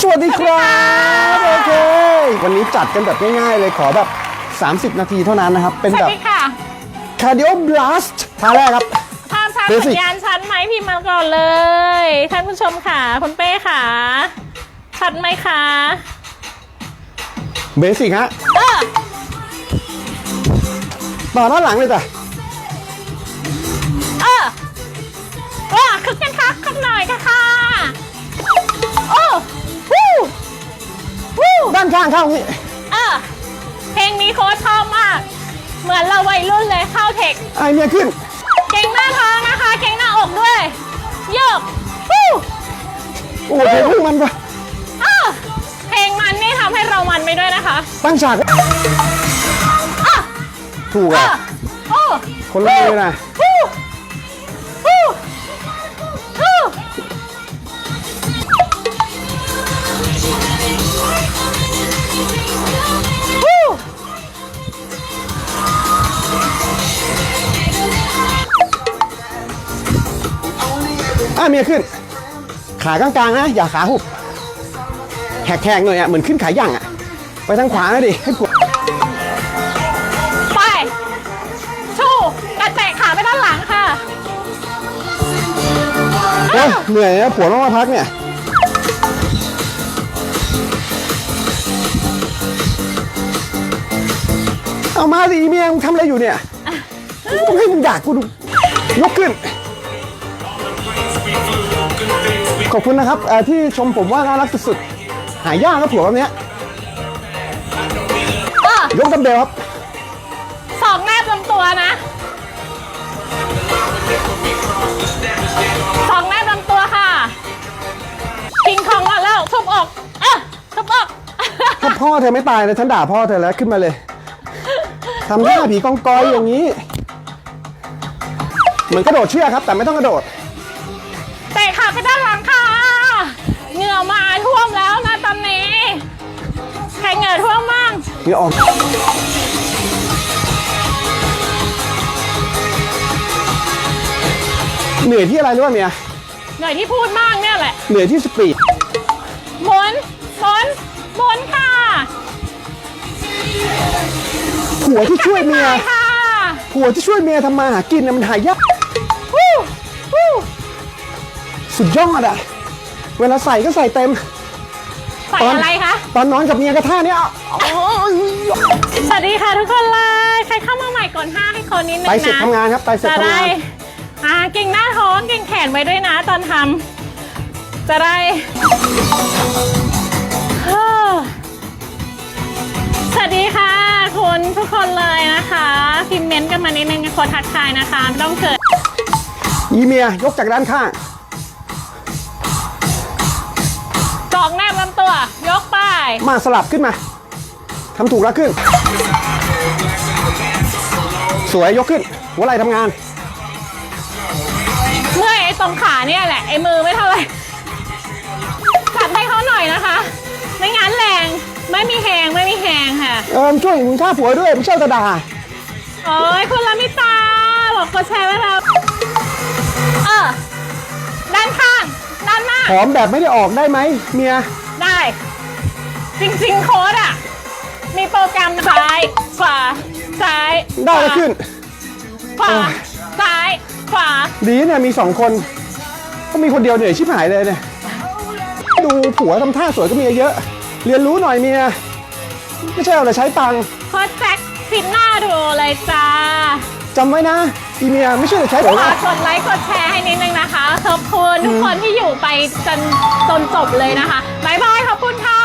สวัสดีครับโอเควันนี้จัดกันแบบง่ายๆเลยขอแบบ 30 นาทีเท่านั้นนะครับ เป็นสแบวับสดีค่ะ cardio blast ท่าแรกครับ ภาพชัด Basic สัญญาณชัดไหมพิมพ์มาก่อนเลย ท่านผู้ชมค่ะคุณเป้ค่ะชัดไหมคะ เบสิกฮะเออ ต่อด้านหลังเลยจ้ะานข้างเข้าอย่างนี้เออเพลงนี้โค้ชชอบมาก เหมือนเราวัยรุ่นเลยเข้าเทค ไอเมียขึ้น เก่งหน้าท้องนะคะ เก่งหน้าอกด้วยโยกวู้โอ้โหเพลงพึ่งมันปะอ้าวเพลงมันนี่ทำให้เรามันไปด้วยนะคะตั้งฉากอ้าวถูกอ้าอะวโอ้คนละมือนะฮู้ เมียขึ้น ขากลางๆนะ อย่าขาหุบแหกๆหน่อยอะเหมือนขึ้นขาย่างอะ ไปทางขวานะดิให้กดไป ชูกระแตะขาไปด้านหลังค่ะโอ้ยเหนื่อยนะผัวต้องมาพักเนี่ย เอามาสิเมียมึงทำอะไรอยู่เนี่ยต้องให้มึงอยากกูดูยกขึ้น ขอบคุณนะครับเอ่อที่ชมผมว่าน่ารักสุดๆ หายากครับผัวแบบเนี้ยเออยกดัมเบลครับสองแนบลำตัวนะสองแนบลำตัวค่ะกิงของมาแล้วทุบอกเออทุบอกถ้าพ่อเธอไม่ตายนะฉันด่าพ่อเธอแล้วขึ้นมาเลยทำท่าผีกองกอยอย่างนี้ เหมือนกระโดดเชือกครับ แต่ไม่ต้องกระโดด นี่ออกเหนื่อยที่อะไรรู้ป่ะเมียเหนื่อยที่พูดมากเนี่ยแหละเหนื่อยที่สปีดหมุนหมุนหมุนค่ะผัวที่ช่วยเมียไปค่ะผัวที่ช่วยเมียทำมาหากินน่ะมันหายากฮู้ฮู้สุดยอดอะเวลาใส่ก็ใส่เต็ม ใส่ตอนอะไรคะ ตอนนอนกับเมียกระท่าเนี้ยสวัสดีค่ะทุกคนเลย ใครเข้ามาใหม่กดห้าให้คนนิดนึงไปนะเสร็จทำงานครับไปเสร็จจะทำได้งานอ่าเก่งหน้าท้องเก่งแขนไว้ด้วยนะตอนทำจะได้เฮ้อสวัสดีค่ะคุณทุกคนเลยนะคะ พิมพ์เมนต์กันมานิดนึงคนทักทายนะคะไม่ต้องเกิด อีเมียยกจากด้านข้าง มาสลับขึ้นมาทำถูกแล้วขึ้น สวยยกขึ้น หัวไหล่ทำงาน เมื่อยไอ้ตรงขาเนี่ยแหละ ไอ้มือไม่เท่าไหร่จัดให้เขาหน่อยนะคะ ไม่งั้นแรง ไม่มีแหงไม่มีแหงค่ะ เออช่วยมึงท่าผัวด้วยไม่ใช่กระดาโอ้ยคุณลามิตาบอกกดแชร์ไว้แล้วเออด้านข้างด้านหน้าหอมแบบไม่ได้ออกได้ไหมเมียได้ จริงๆ โค้ดอะ มีโปรแกรมซ้ายขวาซ้ายได้แล้วขึ้น ขวาเออซ้ายขวาดีเนี่ยมีสองคน ก็มีคนเดียวเหนื่อยชิบหายเลยเนี่ย ดูผัวทำท่าสวยก็มีเยอะ เรียนรู้หน่อยเมีย ไม่ใช่เอาแต่ใช้ตังค์โค้ดแจ็คฟินหน้าดูเลยจ้า จำไว้นะ อีเมียไม่ใช่แต่ใช้ผัว ฝากกดไลค์กดแชร์ให้นิดนึงนะคะ ขอบคุณทุกคนที่อยู่ไปจนจนจบเลยนะคะบายบายขอบคุณค่ะ